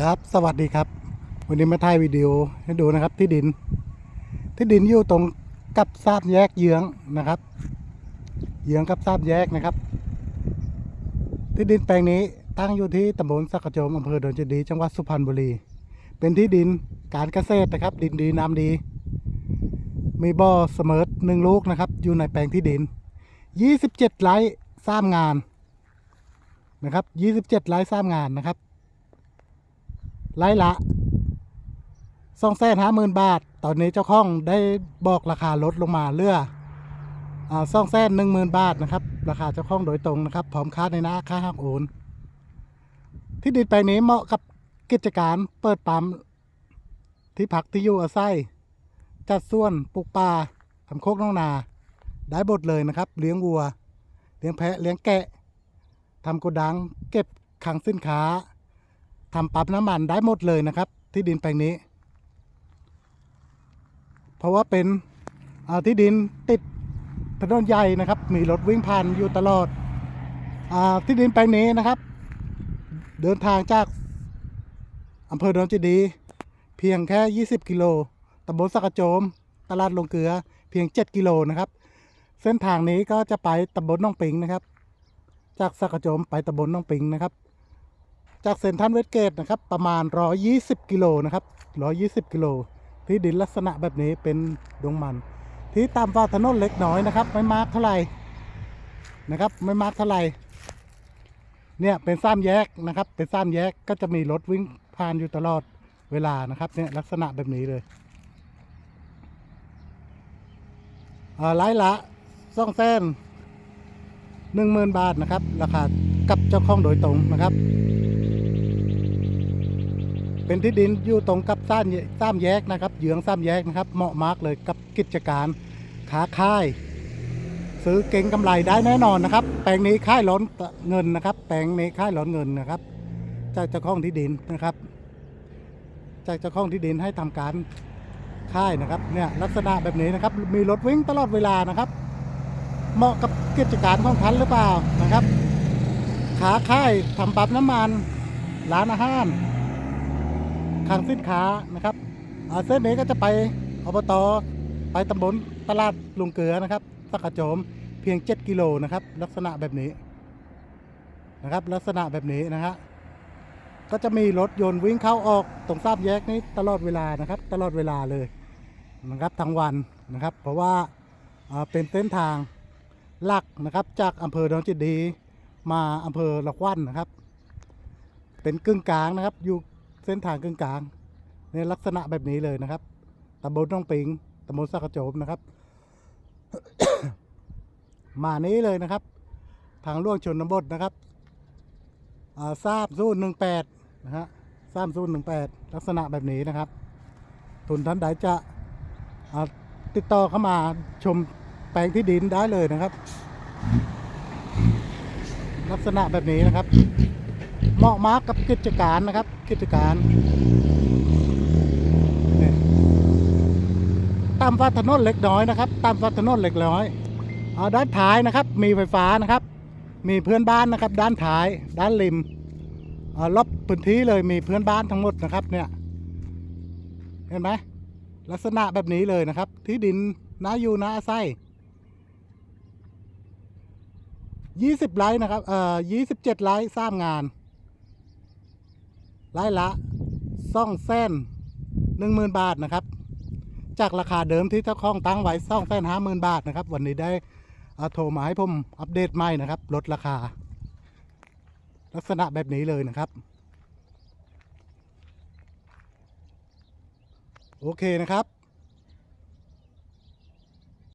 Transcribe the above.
ครับ สวัสดีครับ วันนี้มาถ่ายวิดีโอให้ดูนะครับ ที่ดิน ที่ดินอยู่ตรงกับซาบแยกเยื้องนะครับ เยื้องกับซาบแยกนะครับ ที่ดินแปลงนี้ตั้งอยู่ที่ตำบลสักกระโจมอำเภอดอนเจดี จังหวัดสุพรรณบุรี เป็นที่ดินการเกษตรนะครับ ดินดีน้ำดี มีบ่อเสมอหนึ่งลูกนะครับ อยู่ในแปลงที่ดิน 27 ไร่สร้างงานนะครับ 27 ไร่สร้างงานนะครับ ไร่ละสองแสนห้าหมื่นบาท ตอนนี้เจ้าของได้บอกราคาลดลงมาเหลือสองแสนหนึ่งหมื่นบาทนะครับ ราคาเจ้าของโดยตรงนะครับ พร้อมค่าในหน้าค่าหักโอนที่ดินแปลงนี้เหมาะกับกิจการเปิดปั๊มที่พักที่อยู่อาศัยจัดส่วนปลูกป่าทำโคกน้องนา ได้บทเลยนะครับ เลี้ยงวัว เลี้ยงแพะเลี้ยงแกะทำโกดังเก็บคลังสินค้า ทำปั๊มน้ำมันได้หมดเลยนะครับ ที่ดินแปลงนี้ เพราะว่าเป็นที่ดินติดถนนใหญ่นะครับ มีรถวิ่งผ่านอยู่ตลอดอที่ดินแปลงนี้นะครับ เดินทางจากอำเภอดอนเจดี เพียงแค่ 20 กิโลตำบลสักโจม ตลาดลงเกลือเพียง 7 กิโลนะครับ เส้นทางนี้ก็จะไปตำบลน้องปิงนะครับ จากสักโจมไปตำบลน้องปิงนะครับ จากเซนทรัลเวสเกตนะครับประมาณ 120 กิโลนะครับ 120 กิโล ที่ดินลักษณะแบบนี้เป็นดงมัน ที่ตามฟ้าถนนเล็กน้อยนะครับ ไม่มากเท่าไหร่นะครับไม่มากเท่าไหร่เนี่ยเป็นสามแยกนะครับ เป็นสามแยกก็จะมีรถวิ่งผ่านอยู่ตลอดเวลานะครับเนี่ยลักษณะแบบนี้เลยอ่าไล่ละสองแสนหนึ่งหมื่นบาทนะครับ ราคากับเจ้าของโดยตรงนะครับ เป็นที่ดินอยู่ตรงกับซ้ามซ้ามแยกนะครับเหยืองซ้ามแยกนะครับ เหมาะมากเลยกับกิจการค้าขาย ซื้อเก่งกำไรได้แน่นอนนะครับ แปลงนี้ค่ายล้นเงินนะครับ แปลงนี้ค่ายล้นเงินนะครับจากเจ้าของที่ดินนะครับ จากเจ้าของที่ดินให้ทำการค่ายนะครับเนี่ยลักษณะแบบนี้นะครับ มีรถวิ่งตลอดเวลานะครับ เหมาะกับกิจการของท่านหรือเปล่านะครับขาค่ายทำปั๊มน้ำมันร้านอาหาร คลังสินค้านะครับเส้นนี้ก็จะไปอบตไปตำบลตลาดลุงเกลือนะครับสักกระโจมเพียง 7 กิโลนะครับ ลักษณะแบบนี้นะครับ ลักษณะแบบนี้นะฮะก็จะมีรถยนต์วิ่งเข้าออกตรงทราบแยกนี้ตลอดเวลานะครับ ตลอดเวลาเลยนะครับทั้งวันนะครับ เพราะว่าเป็นเส้นทางหลักนะครับ จากอำเภอดอนเจดี มาอำเภอละควันนะครับ เป็นกึ่งกลางนะครับ อยู่ ส้นทางกึ่งกลางในลักษณะแบบนี้เลยนะครับตำบลน้องปิงตำบลสักกระโจมนะครับ มานี้เลยนะครับ ทางล่วงชนบทนะครับทราบศูนหนึ่งแปดนะฮะทราบศูนหนึ่งแปดลักษณะแบบนี้นะครับ ทุนท่านใดจะติดต่อเข้ามาชมแปลงที่ดินได้เลยนะครับ ลักษณะแบบนี้นะครับ เหมาะมากกับกิจการนะครับ กิจการตามฟ้าถนนเล็กน้อยนะครับตามฟ้าถนนเล็กน้อยเอาด้านท้ายนะครับ มีไฟฟ้านะครับ มีเพื่อนบ้านนะครับ ด้านท้าย ด้านริมรอบพื้นที่เลยมีเพื่อนบ้านทั้งหมดนะครับ เนี่ย เห็นไหมลักษณะแบบนี้เลยนะครับ ที่ดินนาอยู่นาอาศัยยี่สิบไร่นะครับ เอ่อยี่สิบเจ็ดไร่สร้างงาน ไล่ละซ่องแสนหนึ่งหมื่นบาทนะครับ จากราคาเดิมที่เจ้าของตั้งไว้ซ่องแสนห้าหมื่นบาทนะครับ วันนี้ได้อ่าโทรมาให้ผมอัปเดตใหม่นะครับ ลดราคา ลักษณะแบบนี้เลยนะครับ โอเคนะครับ